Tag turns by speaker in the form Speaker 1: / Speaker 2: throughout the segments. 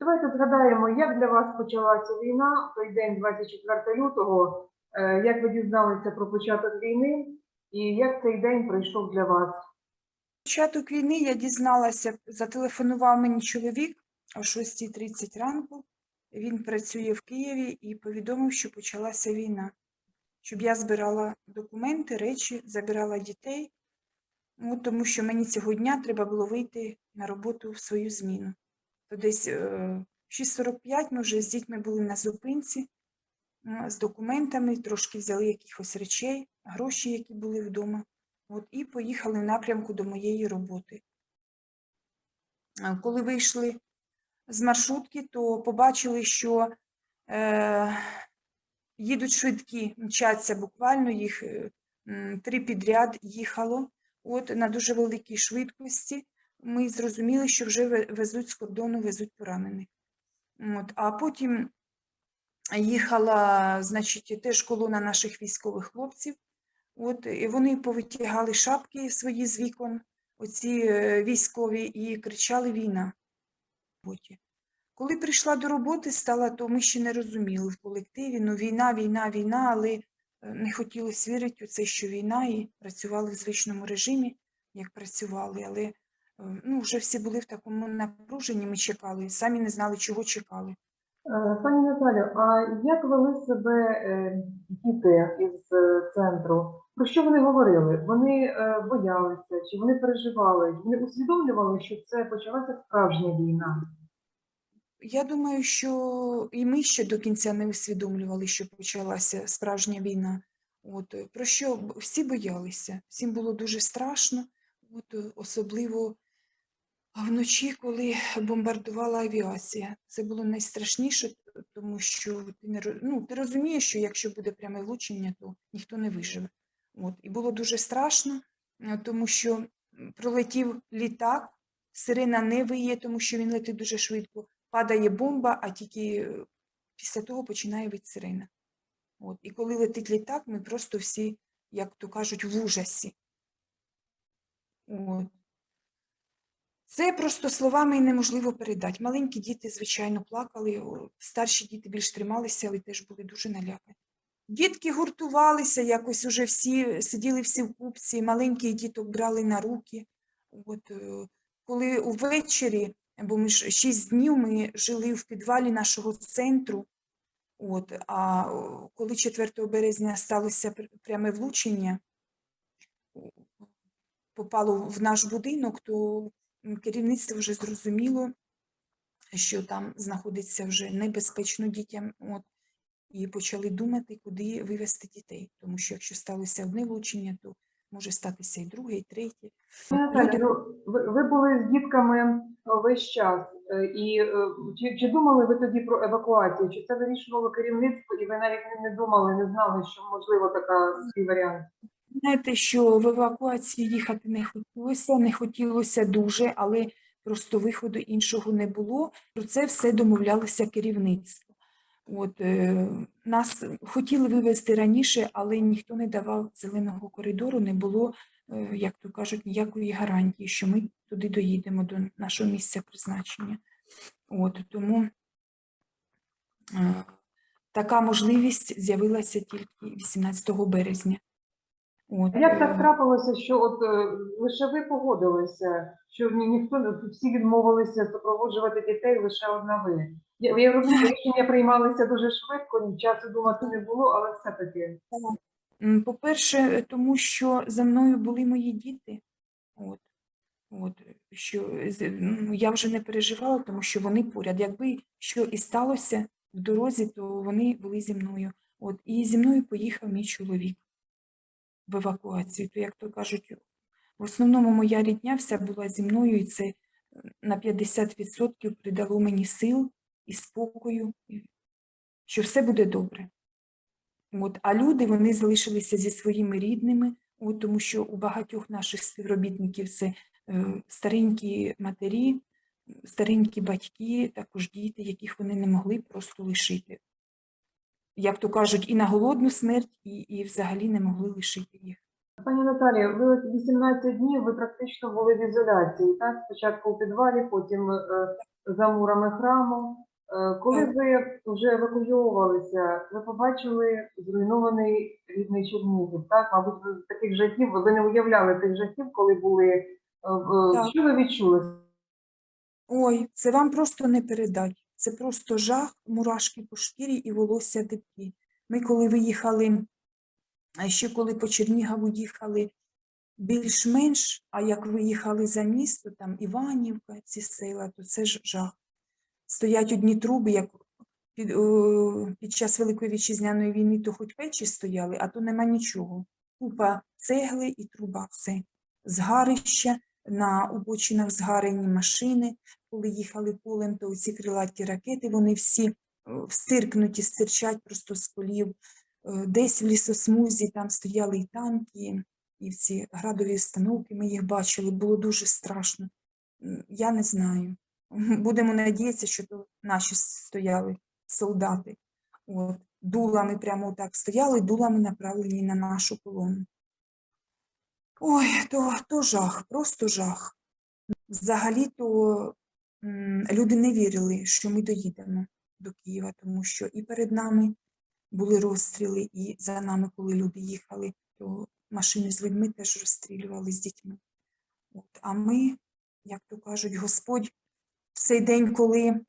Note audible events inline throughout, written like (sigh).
Speaker 1: Давайте згадаємо, як для вас почалася війна той день, 24 лютого, е, як ви дізналися про початок війни і як цей день пройшов для вас?
Speaker 2: Початок війни я дізналася, зателефонував мені чоловік о 6.30 ранку. Він працює в Києві і повідомив, що почалася війна. Щоб я збирала документи, речі, забирала дітей, ну, тому що мені цього дня треба було вийти на роботу в свою зміну. То десь е, в 6.45 ми вже з дітьми були на зупинці е, з документами, трошки взяли якихось речей, гроші, які були вдома. От, і поїхали в напрямку до моєї роботи. Е, Коли вийшли з маршрутки, то побачили, що е, їдуть швидкі, мчаться буквально, їх е, три підряд їхало от, на дуже великій швидкості. Ми зрозуміли, що вже везуть з кордону, везуть поранених. От, а потім їхала, значить, теж колона наших військових хлопців. От, і вони повитягали шапки свої з вікон, оці е, військові, і кричали війна. Коли прийшла до роботи, стала, то ми ще не розуміли в колективі, ну війна, війна, війна, але е, не хотілося вірити у це, що війна, і працювали в звичному режимі, як працювали, але ну, вже всі були в такому напруженні, ми чекали, самі не знали, чого чекали.
Speaker 1: Е, Пані Наталю, а як вели себе е, діти із е, центру? Про що вони говорили? Вони е, боялися, чи вони переживали? Вони усвідомлювали, що це почалася справжня війна?
Speaker 2: Я думаю, що і ми ще до кінця не усвідомлювали, що почалася справжня війна. От, е, про що всі боялися, всім було дуже страшно, от, е, особливо вночі, коли бомбардувала авіація. Це було найстрашніше, тому що ти, не, ну, ти розумієш, що якщо буде пряме влучення, то ніхто не виживе. От, і було дуже страшно, е, тому що пролетів літак, сирена не виє, тому що він летить дуже швидко падає бомба, а тільки е, після того починає вити сирена. От. І коли летить літак, ми просто всі, як то кажуть, в ужасі. От. Це просто словами неможливо передати. Маленькі діти, звичайно, плакали, старші діти більш трималися, але теж були дуже налякані. Дітки гуртувалися, якось уже всі сиділи всі в купці, маленьких діток брали на руки. От, е, коли увечері бо ми ж шість днів ми жили в підвалі нашого центру. От, а коли 4 березня сталося пряме влучення, попало в наш будинок, то керівництво вже зрозуміло, що там знаходиться вже небезпечно дітям. От, і почали думати, куди вивезти дітей. Тому що якщо сталося одне влучення, то може статися і друге, і третє. Люди-
Speaker 1: ну, ви, ви були з дітками е, весь час, е, і е, чи, чи думали ви тоді про евакуацію? Чи це вирішувало керівництво, і ви навіть не, не думали, не знали, що можливо така такий варіант?
Speaker 2: Знаєте, що в евакуацію їхати не хотілося, не хотілося дуже, але просто виходу іншого не було. Про це все домовлялося керівництво. От, е, нас хотіли вивезти раніше, але ніхто не давав зеленого коридору, не було, е, як то кажуть, ніякої гарантії, що ми туди доїдемо до нашого місця призначення. От, тому е, така можливість з'явилася тільки 18 березня. От,
Speaker 1: Як так трапилося, що от е, лише ви погодилися, що ні, ніхто всі відмовилися супроводжувати дітей, лише одна ви? Я, я розумію, рішення приймалися дуже швидко, ні часу думати не було, але все-таки.
Speaker 2: По-перше, тому що за мною були мої діти. От, от, що з- ну, я вже не переживала, тому що вони поряд. Якби що і сталося в дорозі, то вони були зі мною. От, і зі мною поїхав мій чоловік в евакуацію. То, як то кажуть, в основному моя рідня вся була зі мною, і це е, на 50% придало мені сил і спокою, що все буде добре. От, а люди вони залишилися зі своїми рідними, от, тому що у багатьох наших співробітників це е, старенькі матері, старенькі батьки, також діти, яких вони не могли просто лишити. Як то кажуть, і на голодну смерть, і, і взагалі не могли лишити їх.
Speaker 1: Пані Наталія, ви 18 днів ви практично були в ізоляції, так? Спочатку у підвалі, потім е, за мурами храму. Е, Коли ви вже евакуйовувалися, ви побачили зруйнований рідний Чернігів, так? Мабуть, ви таких жахів, ви не уявляли тих жахів, коли були. е, в- Що ви відчули?
Speaker 2: Ой, це вам просто не передать. Це просто жах, мурашки по шкірі і волосся дибки. Ми коли виїхали, ще коли по Чернігову їхали більш-менш, а як виїхали за місто, там Іванівка, ці села, то це ж жах. Стоять одні труби, як під, о, під час Великої вітчизняної війни, то хоч печі стояли, а то нема нічого. Купа цегли і труба, все. Згарища, на обочинах згарені машини, коли їхали полем, то ці крилаті ракети, вони всі е, встиркнуті, стирчать просто з полів. Е, Десь в лісосмузі там стояли і танки, і ці градові установки, ми їх бачили, було дуже страшно. Я не знаю. (laughs) Будемо надіятися, що то наші стояли солдати. От. Дулами прямо так стояли, дулами направлені на нашу колону. Ой, то, то жах, просто жах. Взагалі-то люди не вірили, що ми доїдемо до Києва, тому що і перед нами були розстріли, і за нами, коли люди їхали, то машини з людьми теж розстрілювали з дітьми. От. А ми, як то кажуть, Господь в цей день, коли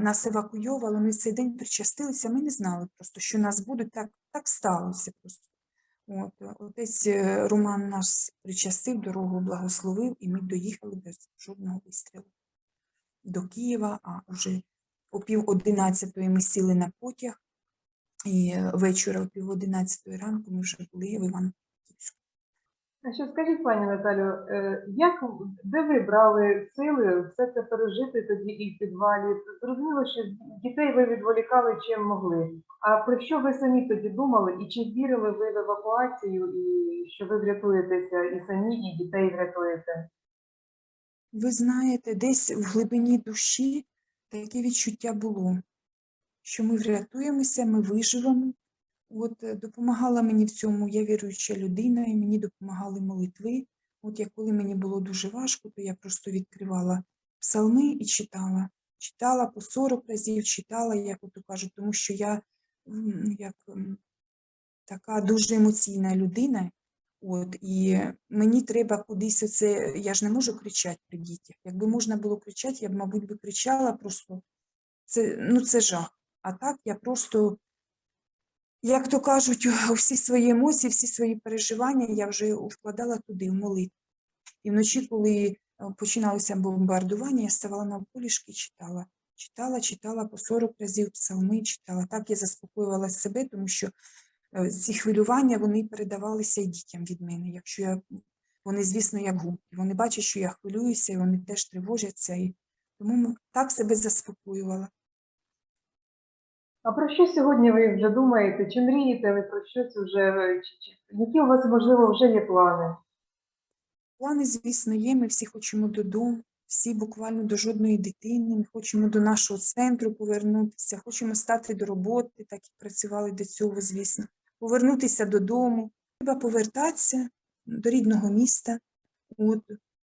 Speaker 2: нас евакуйовали, ми в цей день причастилися, ми не знали просто, що нас будуть, так, так сталося просто. От, е, отець е, Роман нас причастив, дорогу благословив, і ми доїхали без жодного вистрілу до Києва, а вже о пів одинадцятої ми сіли на потяг, і е, вечора о пів одинадцятої ранку ми вже були в Івано-Франківську.
Speaker 1: А що скажіть, пані Наталю, е, як де ви брали сили все це пережити тоді і в підвалі? Зрозуміло, що дітей ви відволікали чим могли. А про що ви самі тоді думали? І чи вірили ви в евакуацію, і що ви врятуєтеся і самі, і дітей врятуєте?
Speaker 2: Ви знаєте, десь в глибині душі таке відчуття було, що ми врятуємося, ми виживемо. От е, допомагала мені в цьому я віруюча людина, і мені допомагали молитви. От як коли мені було дуже важко, то я просто відкривала псалми і читала. Читала по 40 разів, читала, як ото кажуть, тому що я як така дуже емоційна людина. От, і мені треба кудись оце, я ж не можу кричати при дітях. Якби можна було кричати, я б, мабуть, би кричала просто. Це, ну, це жах. А так я просто, як то кажуть, всі свої емоції, всі свої переживання я вже вкладала туди, в молитву. І вночі, коли е, починалося бомбардування, я ставала на полішки і читала. Читала, читала по 40 разів псалми, читала. Так я заспокоювала себе, тому що е, ці хвилювання вони передавалися і дітям від мене. Якщо я, вони, звісно, як губки. Вони бачать, що я хвилююся, і вони теж тривожаться. І тому так себе заспокоювала.
Speaker 1: А про що сьогодні ви вже думаєте? Чи мрієте ви про щось вже? Які у вас, можливо, вже є плани?
Speaker 2: Плани, звісно, є. Ми всі хочемо додому, всі буквально до жодної дитини. Ми хочемо до нашого центру повернутися, хочемо стати до роботи, так як працювали до цього, звісно. Повернутися додому. Треба повертатися до рідного міста, от,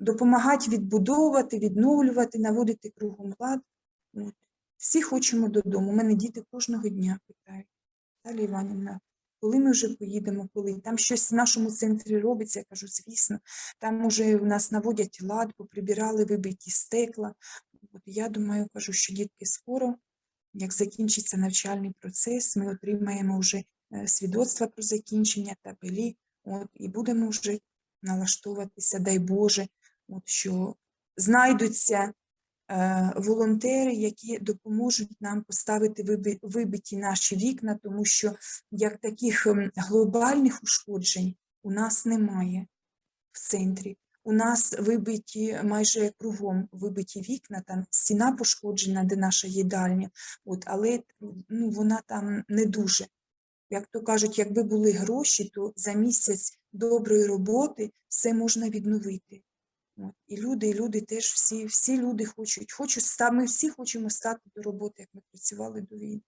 Speaker 2: допомагати відбудовувати, відновлювати, наводити кругом лад. От. Всі хочемо додому. У мене діти кожного дня питають. Далі Іванівна, коли ми вже поїдемо, коли там щось в нашому центрі робиться, я кажу, звісно, там уже в нас наводять лад, поприбирали вибиті стекла. От я думаю, кажу, що дітки скоро, як закінчиться навчальний процес, ми отримаємо вже е, свідоцтва про закінчення табелі, от, і будемо вже налаштовуватися, дай Боже, от, що знайдуться волонтери, які допоможуть нам поставити вибиті наші вікна, тому що як таких ем, глобальних ушкоджень у нас немає в центрі. У нас вибиті майже кругом вибиті вікна, там стіна пошкоджена, де наша їдальня, от, але ну, вона там не дуже. Як то кажуть, якби були гроші, то за місяць доброї роботи все можна відновити. І люди, і люди теж всі, всі люди хочуть, хочуть ми всі хочемо стати до роботи, як ми працювали до війни.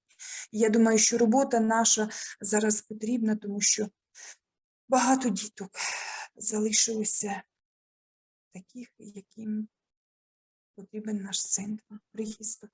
Speaker 2: І я думаю, що робота наша зараз потрібна, тому що багато діток залишилося таких, яким потрібен наш центр прихисток.